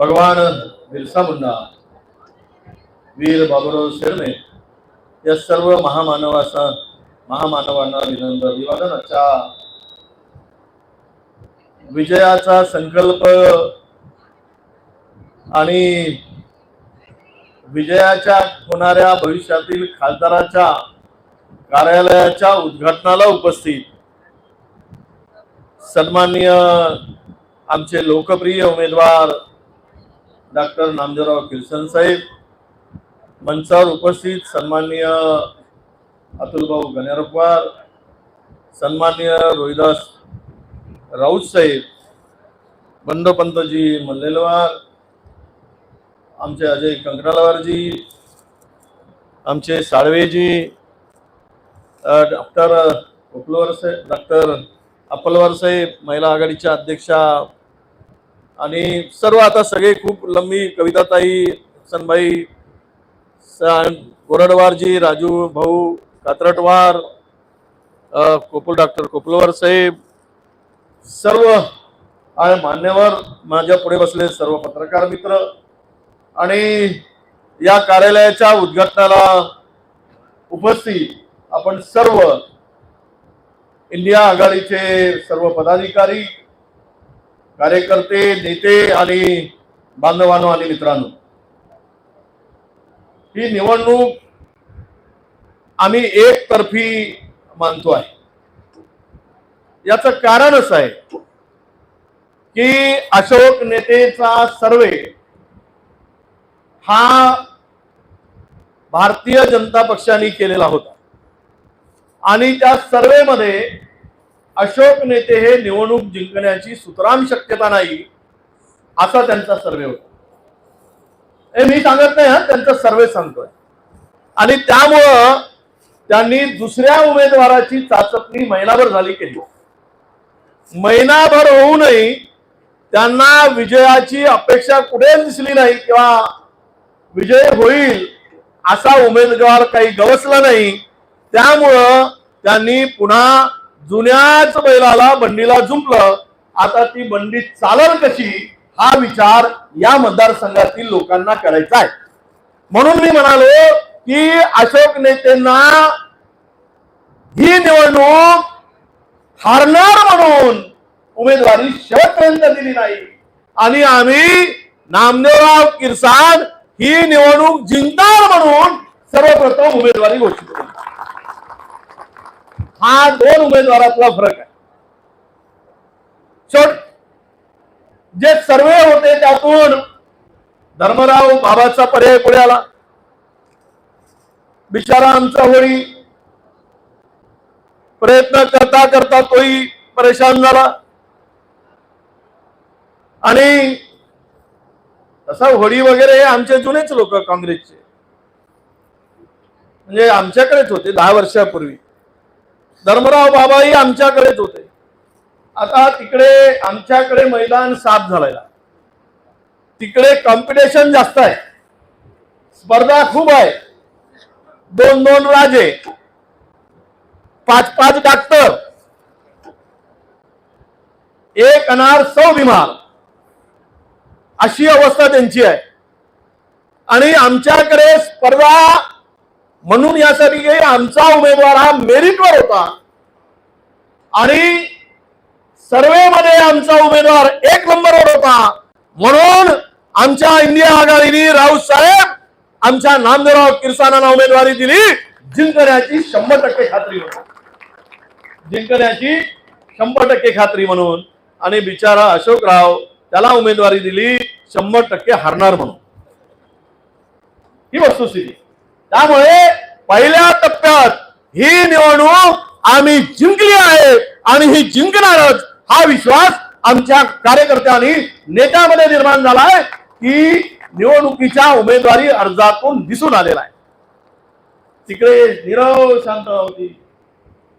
भगवान बिरसा मुंडा वीर बाबुराव शेरणे या सर्व महामानवाचा महामानवांना विनंती अभिवादनाच्या विजयाचा संकल्प आणि विजयाच्या होणाऱ्या भविष्यातील खासदाराच्या कार्यालयाच्या उद्घाटनाला उपस्थित. सन्माननीय आमचे लोकप्रिय उमेदवार डॉक्टर नामदेवराव किरसन साहेब. मंचावर उपस्थित सन्माननीय अतुलभाऊ गणेरपवार सन्माननीय रोहिदास राऊत साहेब बंडोपंतजी मल्लेलवार आमचे अजय कंकणालवारजी आमचे साळवेजी डॉक्टर उपलवर साहेब डॉक्टर अप्पलवार साहेब महिला आघाडीच्या अध्यक्षा आणि सर्व आता सगळे खूप लंबी कविताताई सनबाई स- राजू भाऊ कात्रटवार कोपल डॉक्टर कोपलवार साहेब सर्व आणि मान्यवर माझ्या पुढे बसले सर्व पत्रकार मित्र. आणि या कार्यालयाच्या उद्घाटनाला उपस्थित आपण सर्व इंडिया आघाडीचे सर्व पदाधिकारी कार्यकर्ते नेते आणि बांधवांनो आणि मित्रांनो ही निवडणूक आम्ही एकतर्फी मानतो आहे. याचं कारण असं आहे की अशोक नेतेचा सर्वे हा भारतीय जनता पक्षाने केलेला होता. आणि त्या सर्वेमध्ये अशोक नेते हे निवडणूक जिंकण्याची सुतराम शक्यता नाही असा त्यांचा सर्वे होता. हे मी सांगत नाही हा त्यांचा सर्वे सांगतोय. आणि त्यामुळं त्यांनी दुसऱ्या उमेदवाराची चाचपणी महिनाभर झाली केली. महिनाभर होऊनही त्यांना विजयाची अपेक्षा कुठे दिसली नाही किंवा विजय होईल असा उमेदवार काही गवसला नाही. त्यामुळं त्यांनी पुन्हा जुन्याच बैलाला बंडीला जुंपलं आता ती बंडी चालल कशी हा विचार या मतदारसंघातील लोकांना करायचा आहे. म्हणून मी म्हणालो की अशोक नेत्यांना ही निवडणूक हारणार म्हणून उमेदवारी शेवटपर्यंत दिली नाही. आणि आम्ही नामदेवराव किरसान ही निवडणूक जिंकणार म्हणून सर्वप्रथम उमेदवारी घोषित केली. हा दोन उमेदवारातला फरक आहे. शेवट जे सर्वे होते त्यातून धर्मराव बाबाचा पर्याय पुढे आला. बिचारा आमचा होळी प्रयत्न करता करता तोही परेशान झाला. आणि तसा होळी वगैरे हे आमचे जुनेच लोक काँग्रेसचे. म्हणजे आमच्याकडेच होते दहा वर्षापूर्वी. धर्मराव बाबाही आमच्याकडेच होते. आता तिकडे आमच्याकडे मैदान साफ झालेला. तिकडे कॉम्पिटिशन जास्त आहे. स्पर्धा खूप आहे. दोन दोन राजे. पाच पाच डॉक्टर एक अनार सौ बिमार अशी अवस्था त्यांची आहे. आणि आमच्याकडे स्पर्धा म्हणून यासाठी आमचा उमेदवार हा मेरिटवर होता. आणि सर्वेमध्ये आमचा उमेदवार एक नंबरवर होता. म्हणून आमच्या इंडिया आघाडीने राऊत साहेब आमच्या नामदेवराव किरसानाला उमेदवारी दिली. जिंकण्याची शंभर टक्के खात्री होती. जिंकण्याची शंभर टक्के खात्री म्हणून. आणि बिचारा अशोकराव त्याला उमेदवारी दिली शंभर टक्के हारणार म्हणून. ही वस्तुस्थिती. त्यामुळे पहिल्या टप्प्यात ही निवडणूक आम्ही जिंकली आहे आणि ही जिंकणारच हा विश्वास आमच्या कार्यकर्त्यांनी नेत्यामध्ये निर्माण झालाय की निवडणुकीच्या उमेदवारी अर्जातून दिसून आलेला आहे. तिकडे निरव शांत होती.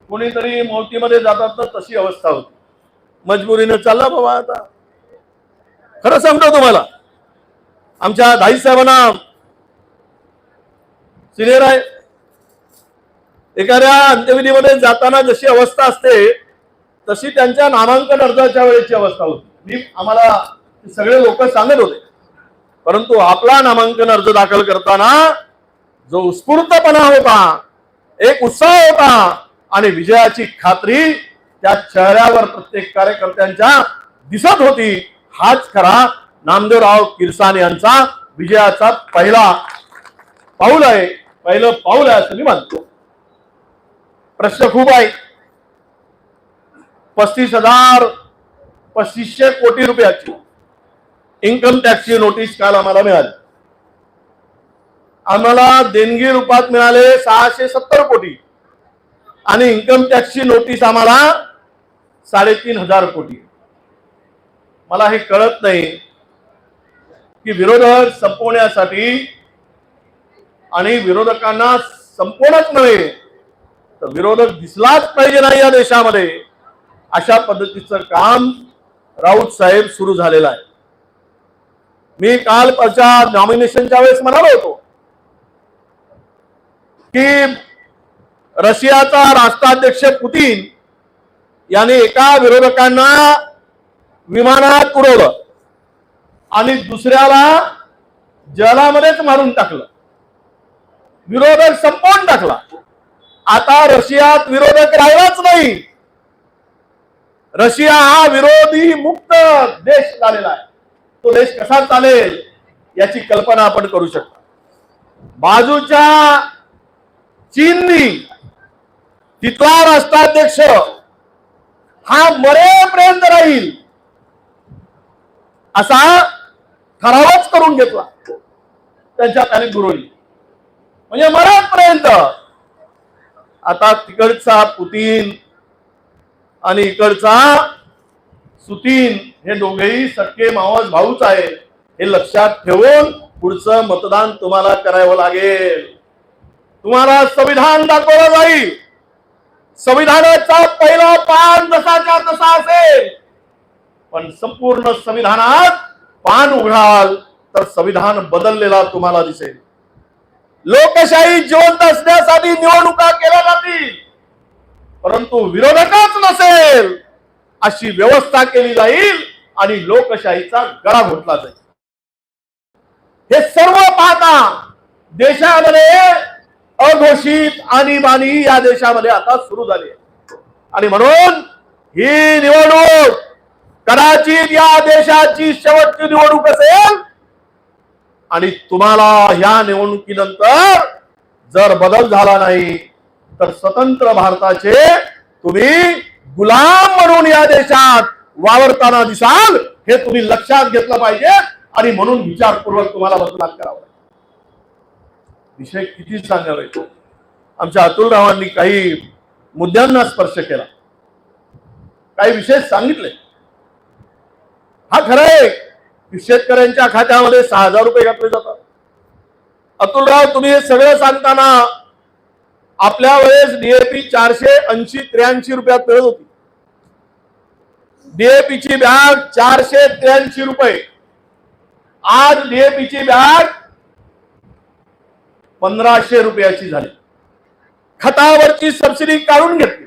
कोणीतरी मोतीमध्ये जातात तर तशी अवस्था होती. मजबुरीनं चालला बाबा आता. खरं सांगतो तुम्हाला आमच्या दाई साहेबांना सिनियर आहे. एखाद्या अंत्यविधीमध्ये जाताना जशी अवस्था असते तशी त्यांच्या नामांकन अर्जाच्या वेळेची अवस्था होती. मी आम्हाला सगळे लोक सांगत होते. परंतु आपला नामांकन अर्ज दाखल करताना जो उत्स्फूर्तपणा होता एक उत्साह होता आणि विजयाची खात्री त्या चेहऱ्यावर प्रत्येक कार्यकर्त्यांच्या दिसत होती. हाच खरा नामदेवराव किरसान यांचा विजयाचा पहिला पाऊल आहे. पहिलं पाऊल आहे असं मी मानतो प्रश्न खूप आहे. पस्तीस हजार पस्तीसशे कोटी रुपयाची इन्कम टॅक्सची नोटीस काल आम्हाला मिळाली. आम्हाला देणगी रूपात मिळाले सहाशे सत्तर कोटी. आणि इन्कम टॅक्सची नोटीस आम्हाला साडेतीन हजार कोटी. मला हे कळत नाही की विरोधक संपवण्यासाठी आणि विरोधकांना संपूर्णच नव्हे तर विरोधक दिसलाच पाहिजे नाही या देशामध्ये. अशा पद्धतीचं काम राऊत साहेब सुरू झालेलं आहे. मी काल प्रचार नॉमिनेशनच्या वेळेस म्हणालो होतो की रशियाचा राष्ट्राध्यक्ष पुतीन याने एका विरोधकांना विमानात उडवलं आणि दुसऱ्याला जलामध्येच मारून टाकलं. विरोधक संपवून टाकला. आता रशियात विरोधक राहिलाच नाही. रशिया हा विरोधी मुक्त देश झालेला आहे. तो देश कसा चालेल याची कल्पना आपण करू शकतो. बाजूच्या चीननी तिथला राष्ट्राध्यक्ष हा मरेपर्यंत राहील असा ठरावच करून घेतला. त्यांच्या त्याने गुरुनी म्हणजे मराठपर्यंत आता तिकडचा पुतीन आणि इकडचा सुतीन हे दोघेही सक्के मावस भाऊच आहे हे लक्षात ठेवून पुढचं मतदान तुम्हाला करावं लागेल. तुम्हाला संविधान दाखवलं जाईल. संविधानाचा पहिला पान जसाच्या तसा असेल. पण संपूर्ण संविधानात पान उघडाल तर संविधान बदललेला तुम्हाला दिसेल. लोकशाही जिवंत असण्यासाठी निवडणुका केल्या जातील. परंतु विरोधकच नसेल अशी व्यवस्था केली जाईल आणि लोकशाहीचा गळा घोटला जाईल. हे सर्व पाहता देशामध्ये अघोषित आणीबाणी या देशामध्ये आता सुरू झाली आहे. आणि म्हणून ही निवडणूक कदाचित या देशाची शेवटची निवडणूक असेल आणि तुम्हाला ह्या निवडणुकीनंतर जर बदल झाला नाही तर स्वतंत्र भारताचे तुम्ही गुलाम म्हणून या देशात वावरताना दिसाल हे तुम्ही लक्षात घेतलं पाहिजे आणि म्हणून विचारपूर्वक तुम्हाला मतदान करावं. विषय किती सांगावे आमच्या अतुलरावांनी काही मुद्द्यांना स्पर्श केला. काही विषय सांगितले. हा खरं आहे शेतकऱ्यांच्या खात्यामध्ये सहा हजार रुपये घातले जातात. अतुलराव तुम्ही हे सगळं सांगताना आपल्या वेळेस डीएपी चारशे ऐंशी त्र्याऐंशी रुपयात मिळत होती. डीएपीची बॅग चारशे त्र्याऐंशी रुपये. आज डीएपीची बॅग पंधराशे रुपयाची झाली. खतावरची सबसिडी काढून घेतली.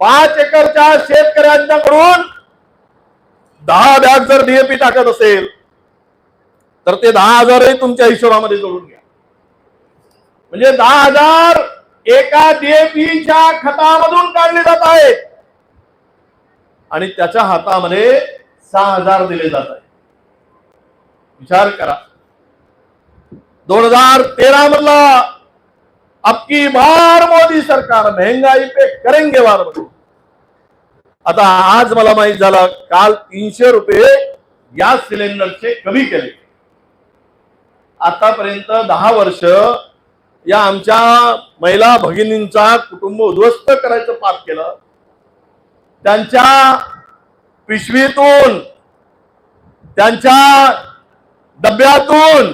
पाच एकरच्या शेतकऱ्यांच्याकडून दहा बॅग जर डीएपी टाकत असेल तर ते दहा हजारही तुमच्या हिशोबामध्ये जोडून घ्या. म्हणजे दहा हजार एका डीएपीच्या खतामधून काढले जात आहेत. आणि त्याच्या हातामध्ये सहा हजार दिले जात आहेत. विचार करा. दोन हजार तेरा मधला अबकी बार मोदी सरकार महंगाई पे करेंगे वारमध्ये आता आज मला माहीत झालं काल तीनशे रुपये गॅस सिलेंडरचे कमी केले. आतापर्यंत दहा वर्ष या आमच्या महिला भगिनींचा कुटुंब उद्ध्वस्त करायचं पाप केलं. त्यांच्या पिशवीतून त्यांच्या डब्यातून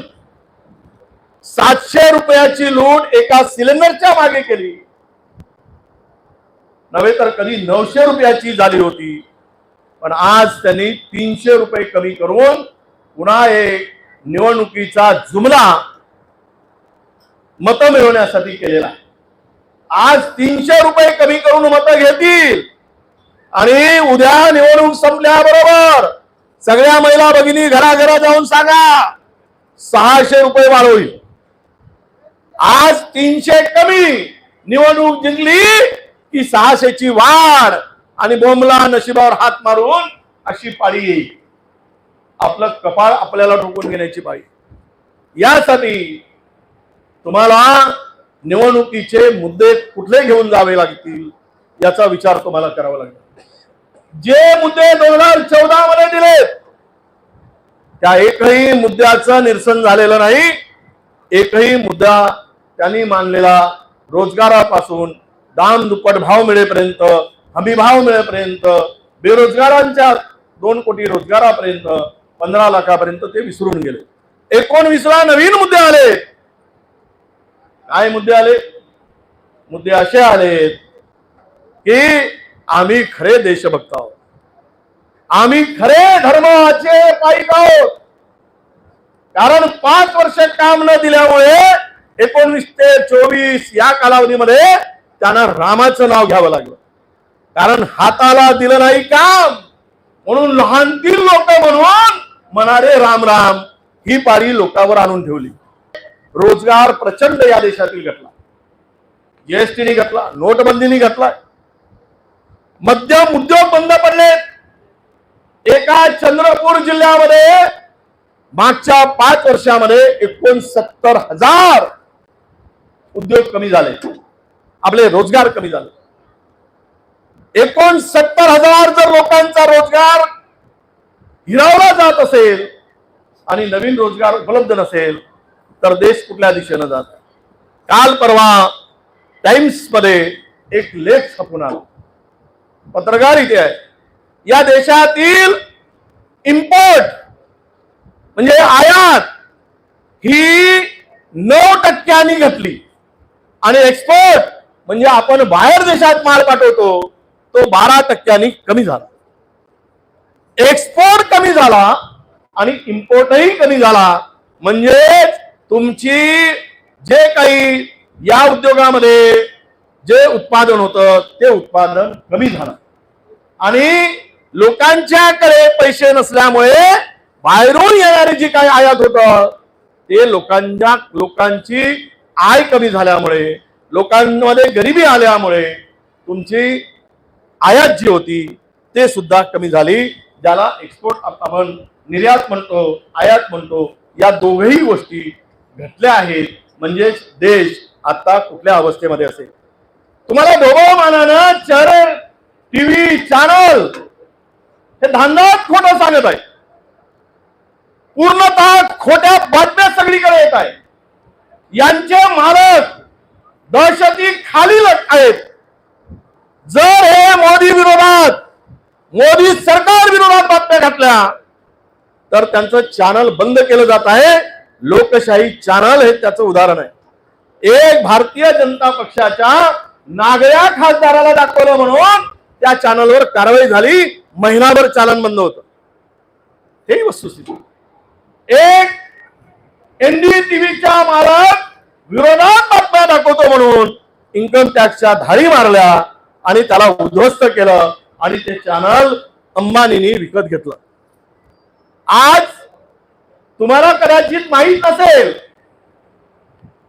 सातशे रुपयाची लूट एका सिलेंडरच्या मागे केली. नव्हे तर कधी नऊशे रुपयाची झाली होती. पण आज त्यांनी तीनशे रुपये कमी करून पुन्हा एक निवडणुकीचा जुमला मत मिळवण्यासाठी केलेला आज तीनशे रुपये कमी करून मतं घेतील. आणि उद्या निवडणूक संपल्याबरोबर सगळ्या महिला भगिनी घराघरा जाऊन सांगा सहाशे रुपये वाढ होईल. आज तीनशे कमी निवडणूक जिंकली ती सहाशेची वाढ आणि बोंबला नशिबावर हात मारून अशी पाळी येईल. आपलं कपाळ आपल्याला ठोकून घेण्याची पाळी. यासाठी तुम्हाला निवडणुकीचे मुद्दे कुठले घेऊन जावे लागतील याचा विचार तुम्हाला करावा लागेल. जे मुद्दे दोन हजार चौदा मध्ये दिले त्या एकही मुद्द्याचं निरसन झालेलं नाही. एकही मुद्दा त्यांनी मानलेला रोजगारापासून दाम दुप्पट भाव मिळेपर्यंत हमी भाव मिळेपर्यंत बेरोजगारांच्या दोन कोटी रोजगारापर्यंत पंधरा लाखापर्यंत ते विसरून गेले. एकोणवीसला नवीन मुद्दे आले. काय मुद्दे आले? मुद्दे असे आलेत की आम्ही खरे देशभक्त आहोत. आम्ही खरे धर्माचे पाईक आहोत. कारण पाच वर्ष काम न दिल्यामुळे एकोणवीस ते चोवीस या कालावधीमध्ये त्यांना रामाचं नाव घ्यावं लागलं. कारण हाताला दिलं नाही काम. म्हणून लहानतील लोक म्हणून म्हणाले राम राम. ही पारी लोकांवर आणून ठेवली. रोजगार प्रचंड या देशातील घटला. जीएसटीने घटला नोटबंदीने घटला. मध्यम उद्योग बंद पडलेत एका चंद्रपूर जिल्ह्यामध्ये मागच्या पाच वर्षामध्ये एकोणसत्तर हजार उद्योग कमी झाले. आपले रोजगार कमी झाले. एकोणसत्तर हजार जर लोकांचा रोजगार हिरावला जात असेल आणि नवीन रोजगार उपलब्ध नसेल तर देश कुठल्या दिशेनं जात काल परवा टाइम्समध्ये एक लेख छापून आला. पत्रकार इथे आहे. या देशातील इम्पोर्ट म्हणजे आयात ही नऊ टक्क्यांनी घटली. आणि एक्सपोर्ट म्हणजे आपण बाहेर देशात माल पाठवतो तो बारा टक्क्यांनी कमी झाला. एक्सपोर्ट कमी झाला आणि इम्पोर्टही कमी झाला. म्हणजे तुमची जे काही या उद्योगामध्ये जे उत्पादन होतं ते उत्पादन कमी झालं. आणि लोकांच्याकडे पैसे नसल्यामुळे बाहेरून येणारे जी काही आयात होत ते लोकांच्या लोकांची आय कमी झाल्यामुळे लोकांमध्ये गरिबी आल्यामुळे तुमची आयात जी होती ते सुद्धा कमी झाली. ज्याला एक्सपोर्ट आपण निर्यात म्हणतो आयात म्हणतो या दोघही गोष्टी घटल्या आहेत. म्हणजेच देश आता कुठल्या अवस्थेमध्ये असेल? तुम्हाला ढोबळमानानं चॅनल टीव्ही चॅनल हे धांदात खोटं सांगत आहे पूर्णतः खोट्या बातम्या सगळीकडे येत आहे यांचे मालक दहशती खाली आहेत. जर हे मोदी विरोधात मोदी सरकार विरोधात बातम्या घातल्या तर त्यांचं चॅनल बंद केलं जात आहे. लोकशाही चॅनल हे त्याचं उदाहरण आहे. एक भारतीय जनता पक्षाच्या नागऱ्या खासदाराला दाखवलं म्हणून त्या चॅनलवर कारवाई झाली. महिनाभर चालन बंद होत. हे वस्तुस्थिती. एक एनडीटीव्हीच्या मालक विरोधात बातम्या दाखवतो म्हणून इन्कम टॅक्सच्या धाडी मारल्या आणि त्याला उद्ध्वस्त केलं आणि ते चॅनल अंबानीने विकत घेतलं. आज तुम्हाला कदाचित माहीत नसेल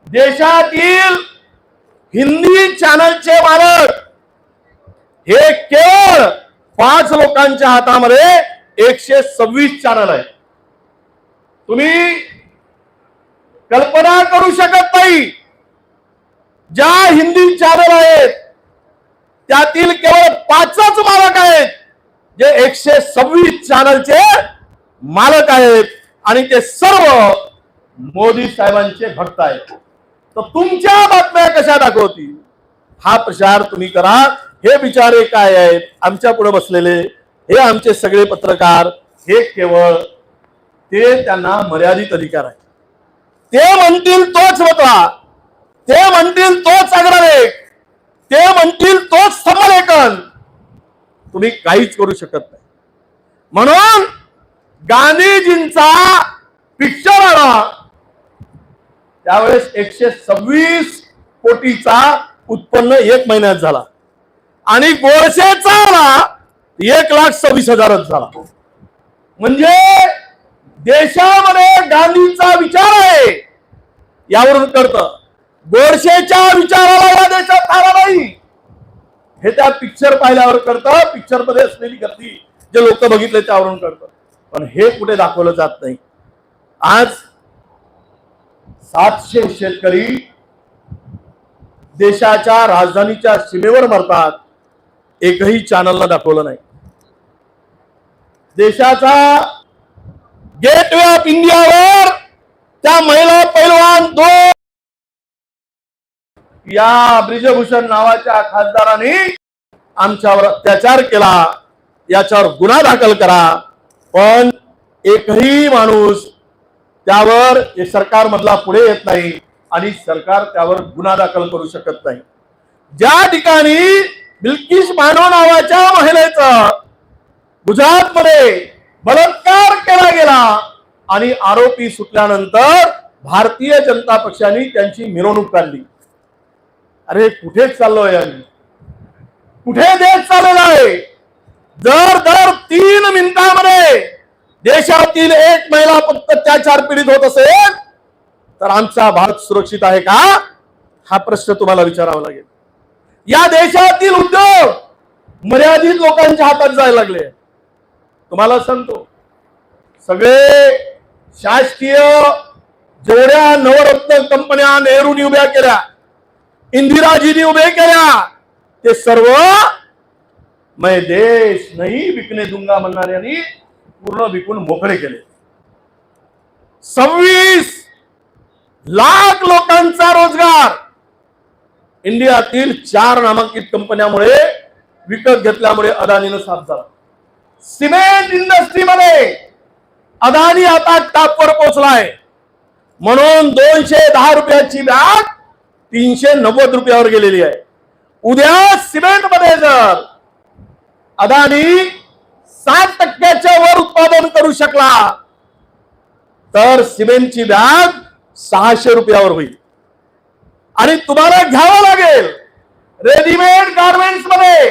देशातील हिंदी चॅनलचे मालक हे केवळ पाच लोकांच्या हातामध्ये एकशे सव्वीस चॅनल आहे तुम्ही कल्पना करू शकत नाही. ज्या हिंदी चॅनल आहेत त्यातील केवळ पाचच मालक आहेत जे एकशे सव्वीस चॅनलचे मालक आहेत आणि ते सर्व मोदी साहेबांचे भक्त आहेत. तर तुमच्या बातम्या कशा दाखवतील? हा प्रचार तुम्ही करा. हे विचारे काय आहेत? आमच्या पुढे बसलेले. हे आमचे सगळे पत्रकार. हे केवळ ते त्यांना मर्यादित अधिकार आहे ते म्हणतील तोच होता. ते म्हणतील तोच अग्रलेख ते म्हणतील तोच समलेखन तुम्ही काहीच करू शकत नाही. म्हणून गांधीजींचा पिक्चर आला. त्यावेळेस एकशे सव्वीस कोटीचा उत्पन्न एक महिन्यात झाला. आणि गोडसेचा आला एक लाख सव्वीस हजारच झाला. म्हणजे देशामध्ये गांधींचा विचार आहे. यावरून कळतं गोडशेच्या विचाराला या देशात आला नाही. हे त्या पिक्चर पाहिल्यावर कळतं पिक्चरमध्ये असलेली गर्दी जे लोक बघितले त्यावरून कळतं. पण हे कुठे दाखवलं जात नाही. आज सातशे शेतकरी देशाच्या राजधानीच्या सीमेवर मरतात एकही चॅनलला दाखवलं नाही. देशाचा गेट वे ऑफ इंडियावर त्या महिला पैलवान दोन या ब्रिजभूषण नावाच्या खासदारांनी आमच्यावर अत्याचार केला. याच्यावर गुन्हा दाखल करा. पण एकही माणूस त्यावर हे सरकार मधला पुढे येत नाही आणि सरकार त्यावर गुन्हा दाखल करू शकत नाही. ज्या ठिकाणी बिल्किश मानव नावाच्या महिलेचं गुजरातमध्ये बलात्कार केला गेला. आणि आरोपी सुटल्यानंतर भारतीय जनता पक्षाने त्यांची मिरवणूक काढली. अरे कुठे चाललोय आम्ही. कुठे देश चाललेला आहे? जर दर तीन मिनिटांमध्ये देशातील एक महिला फक्त त्याचार पीडित होत असेल तर आमचा भारत सुरक्षित आहे का? हा प्रश्न तुम्हाला विचारावा लागेल. या देशातील उद्योग मर्यादित लोकांच्या हातात जायला लागले. तुम्हाला सांगतो. सगळे शासकीय जेवढ्या नवरत्न कंपन्या नेहरूनी उभ्या केल्या इंदिराजीनी उभे केल्या ते सर्व मैं देश नाही विकणे दुंगा म्हणणाऱ्यांनी पूर्ण विकून मोकळे केले. सव्वीस लाख लोकांचा रोजगार. इंडियातील चार नामांकित कंपन्यामुळे विकत घेतल्यामुळे अदानीनं साफ झाला. सिमेंट इंडस्ट्रीमध्ये अदानी आता टापवर पोहोचलाय. म्हणून दोनशे दहा रुपयाची बॅग तीनशे नव्वद रुपयावर गेलेली आहे. उद्या सिमेंटमध्ये जर अदानी सात टक्क्याच्या वर उत्पादन करू शकला तर सिमेंटची बॅग सहाशे रुपयावर होईल. आणि तुम्हाला घ्यावं लागेल. रेडीमेड गार्मेंट्समध्ये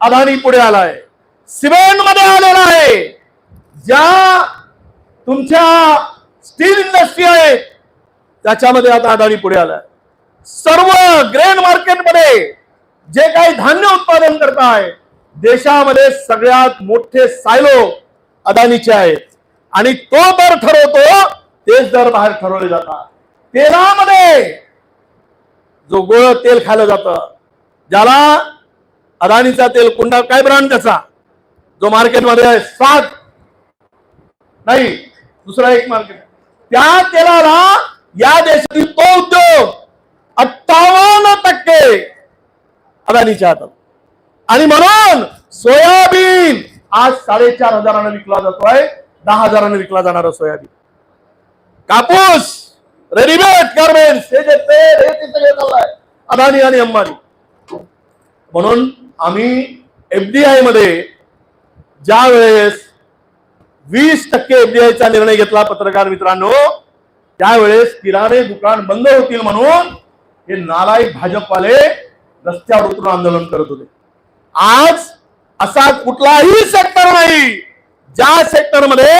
अदानी पुढे आलाय. सिमेंटमध्ये आलेला आहे. ज्या तुमच्या स्टील इंडस्ट्री आहेत त्याच्यामध्ये आता अदानी पुढे आलाय. सर्व ग्रेन मार्केटमध्ये जे काही धान्य उत्पादन करताय देशामध्ये सगळ्यात मोठे सायलो अदानीचे आहेत. आणि तो दर ठरवतो तेच दर बाहेर ठरवले जातात. तेलामध्ये जो गोळ तेल खाल्लं जातं ज्याला अदानीचा तेल कुंडा काय ब्रँड त्याचा? जो मार्केटमध्ये आहे सात. नाही दुसरा एक मार्केट. त्या तेलाला या देशातील तो उद्योग अठ्ठावन्न टक्के अदानीच्या हातात. आणि म्हणून सोयाबीन आज साडेचार हजारानं विकला जातोय दहा हजारानं विकला जाणार सोयाबीन. कापूस रेडीमेड गार्मेंट्स हे जे तेल हे ते सगळे चाललंय अदानी आणि अंबानी. म्हणून आम्ही एफडीआयमध्ये ज्या वेळेस वीस टक्के एफडीआयचा निर्णय घेतला पत्रकार मित्रांनो त्यावेळेस किराणे दुकान बंद होतील म्हणून हे नालायक भाजपवाले रस्त्यावर उतरून आंदोलन करत होते. आज असा कुठलाही सेक्टर नाही ज्या सेक्टरमध्ये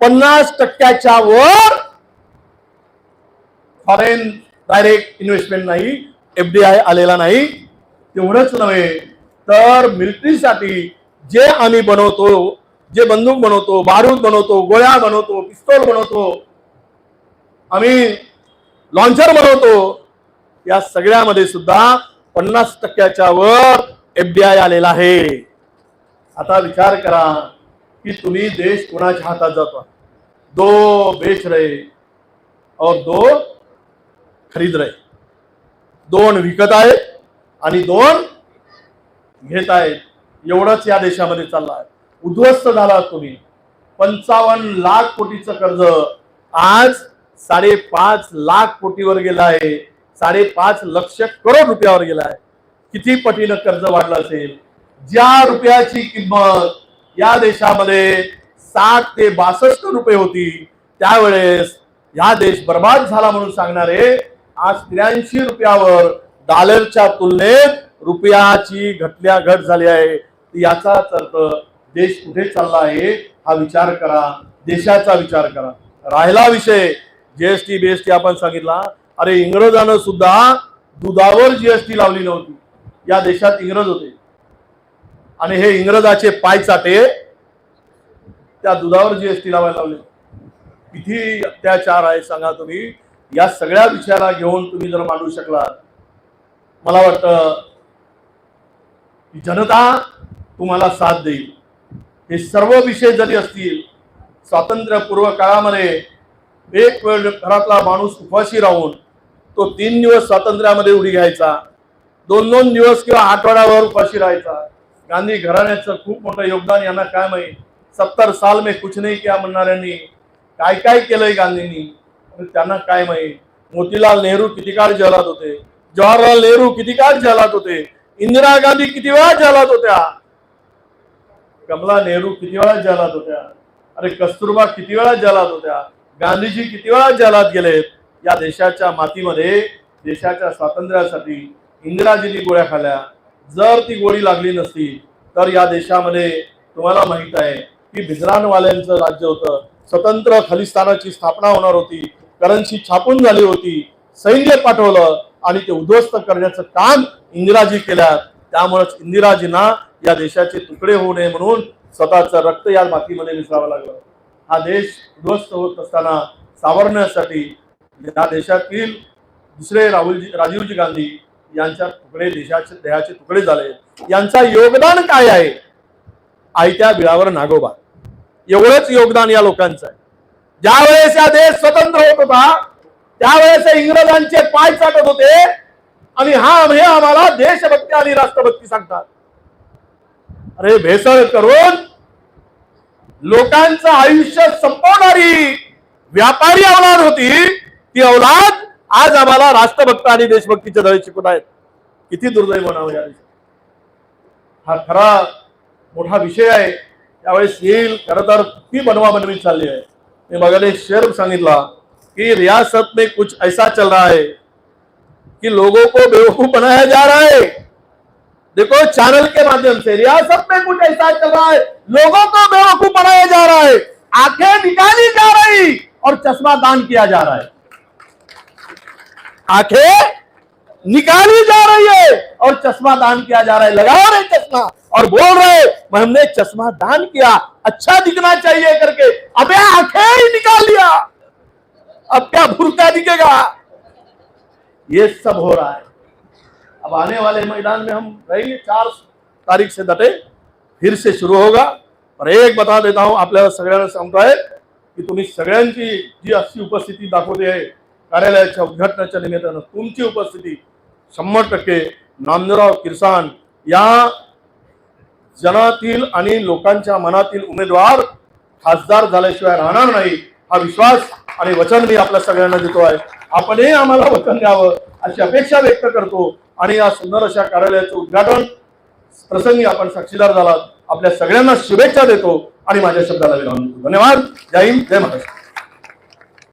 पन्नास टक्क्याच्या वर फॉरेन डायरेक्ट इन्व्हेस्टमेंट नाही एफडीआय आलेला नाही तेवढंच नव्हे तर मिलिटरीसाठी जे आम्ही बनवतो जे बंदूक बनवतो बारूद बनवतो गोळ्या बनवतो पिस्तोल बनवतो आम्ही लॉन्चर बनवतो या सगळ्यामध्ये सुद्धा पन्नास टक्क्याच्या वर एफडीआय आलेला आहे. आता विचार करा की तुम्ही देश कोणाच्या हातात जातो? दो बेच रहे और दो खरीद रहे. दोन विकत आहेत आणि दोन घेत आहेत. एवढंच या देशामध्ये चाललं आहे. उद्ध्वस्त झाला तुम्ही. पंचावन्न लाख कोटीचं कर्ज आज साडेपाच लाख कोटीवर गेलं आहे. साडेपाच लक्ष करोड रुपयावर गेला आहे. किती पटीनं कर्ज वाढलं असेल? ज्या रुपयाची किंमत या देशामध्ये साठ ते बासष्ट रुपये होती त्यावेळेस हा देश बर्बाद झाला म्हणून सांगणारे आज त्र्याऐंशी रुपयावर डॉलरच्या तुलनेत रुपयाची घटल्या घट झाली आहे. याचाच अर्थ देश कुठे चालला आहे हा विचार करा देशाचा विचार करा. राहिला विषय जीएसटी बीएसटी आपण सांगितला. अरे इंग्रजानं सुद्धा दुधावर जीएसटी लावली नव्हती. या देशात इंग्रज होते. आणि हे इंग्रजाचे पाय चाटे त्या दुधावर जीएसटी लावायला लावले. किती अत्याचार आहे सांगा तुम्ही. या सगळ्या विषयाला घेऊन तुम्ही जर मांडू शकला मला वाटतं जनता तुम्हाला साथ देईल. हे सर्व विषय जरी असतील स्वातंत्र्यपूर्व काळामध्ये एक वेळ घरातला माणूस उपाशी राहून तो तीन दिवस स्वातंत्र्यामध्ये उडी घ्यायचा दोन दोन दिवस किंवा आठवड्यावर उपाशी राहायचा. गांधी घराण्याचं खूप मोठं योगदान यांना काय माहीत? सत्तर साल में कुछ नाही किया म्हणणाऱ्यांनी. काय काय केलंय गांधींनी? त्यांना काय माहीत? मोतीलाल नेहरू किती काळ जलात होते? जवाहरलाल नेहरू किती काळ जलात होते? इंदिरा गांधी किती वेळा जलात होत्या? कमला नेहरू किती वेळा जालात होत्या? अरे कस्तुरबा किती वेळा जालात होत्या? गांधीजी किती वेळा जालात गेलेत? या देशाच्या मातीमध्ये देशाच्या स्वातंत्र्यासाठी इंग्रजीनी गोळ्या खाल्ल्या. जर ती गोळी लागली नसती तर या देशामध्ये तुम्हाला माहीत आहे की भिजरानवाल्यांचं राज्य होतं. स्वतंत्र खलिस्तानाची स्थापना होणार होती. करन्सी छापून झाली होती. सैन्य पाठवलं आणि ते उद्ध्वस्त करण्याचं काम इंदिराजी केल्या त्यामुळेच इंदिराजींना या देशाचे तुकडे होऊ नये म्हणून स्वतःचं रक्त या मातीमध्ये मिसळावं लागलं. हा देश उद्ध्वस्त होत असताना सावरण्यासाठी या देशातील दुसरे राहुलजी राजीवजी गांधी यांच्या तुकडे देशाचे देहाचे तुकडे झाले. यांचा योगदान काय आहे? आयत्या बिळावर नागोबा. एवढंच योगदान या लोकांचं आहे. ज्यावेळेस या देश स्वतंत्र होत होता त्यावेळेस इंग्रजांचे पाय चाटत होते आणि हा हे आम्हाला देशभक्ती आणि राष्ट्रभक्ती सांगतात. अरे भेसळ करून लोकांचं आयुष्य संपवणारी व्यापारी अवलाद होती. ती अवलाद आज आम्हाला राष्ट्रभक्त आणि देशभक्तीचे धडे शिकवत आहेत. किती दुर्दैव म्हणावं या हा खरा मोठा विषय आहे. त्यावेळेस येईल खरं तर ती बनवा बनवी चालली आहे. मी मगाने शेर सांगितला कि रियासत में कुछ ऐसा चल रहा है कि लोगों को बेवकूफ बनाया जा रहा है. देखो चैनल के माध्यम से रियासत में कुछ ऐसा चल रहा है, लोगों को बेवकूफ़ बनाया जा रहा है, आँखें निकाली जा रही और चश्मा दान किया जा रहा है। आँखें निकाली जा रही है और चश्मा दान किया जा रहा है। लगा रहे चश्मा और बोल रहे हमने चश्मा दान किया अच्छा दिखना चाहिए करके। अबे आँखें ही निकाल लिया। अब क्या भूरका दिखेगा? ये सब हो रहा है। अब आने वाले मैदान में हम रहेंगे। चार तारीख से दटे फिर से शुरू होगा। पर एक बता देता हूं आपल्याला सगळ्यांना सांगतोय की तुम्ही सगळ्यांची जी अशी उपस्थिती दाखवते आहे कार्यालयाच्या उद्घाटनाच्या निमित्तानं तुमची उपस्थिती शंभर टक्के नामदेवराव किरसान या जनातील आणि लोकांच्या मनातील उमेदवार खासदार झाल्याशिवाय राहणार नाही. हा विश्वास आणि वचन मी आपल्या सगळ्यांना देतो आहे. आपणही आम्हाला वचन द्यावं अशी अपेक्षा व्यक्त करतो आणि या सुंदर अशा कार्यालयाचं उद्घाटन प्रसंगी आपण साक्षीदार झालात. आपल्या सगळ्यांना शुभेच्छा देतो आणि माझ्या शब्दाला विराम धन्यवाद. जय हिंद. जय महाराष्ट्र.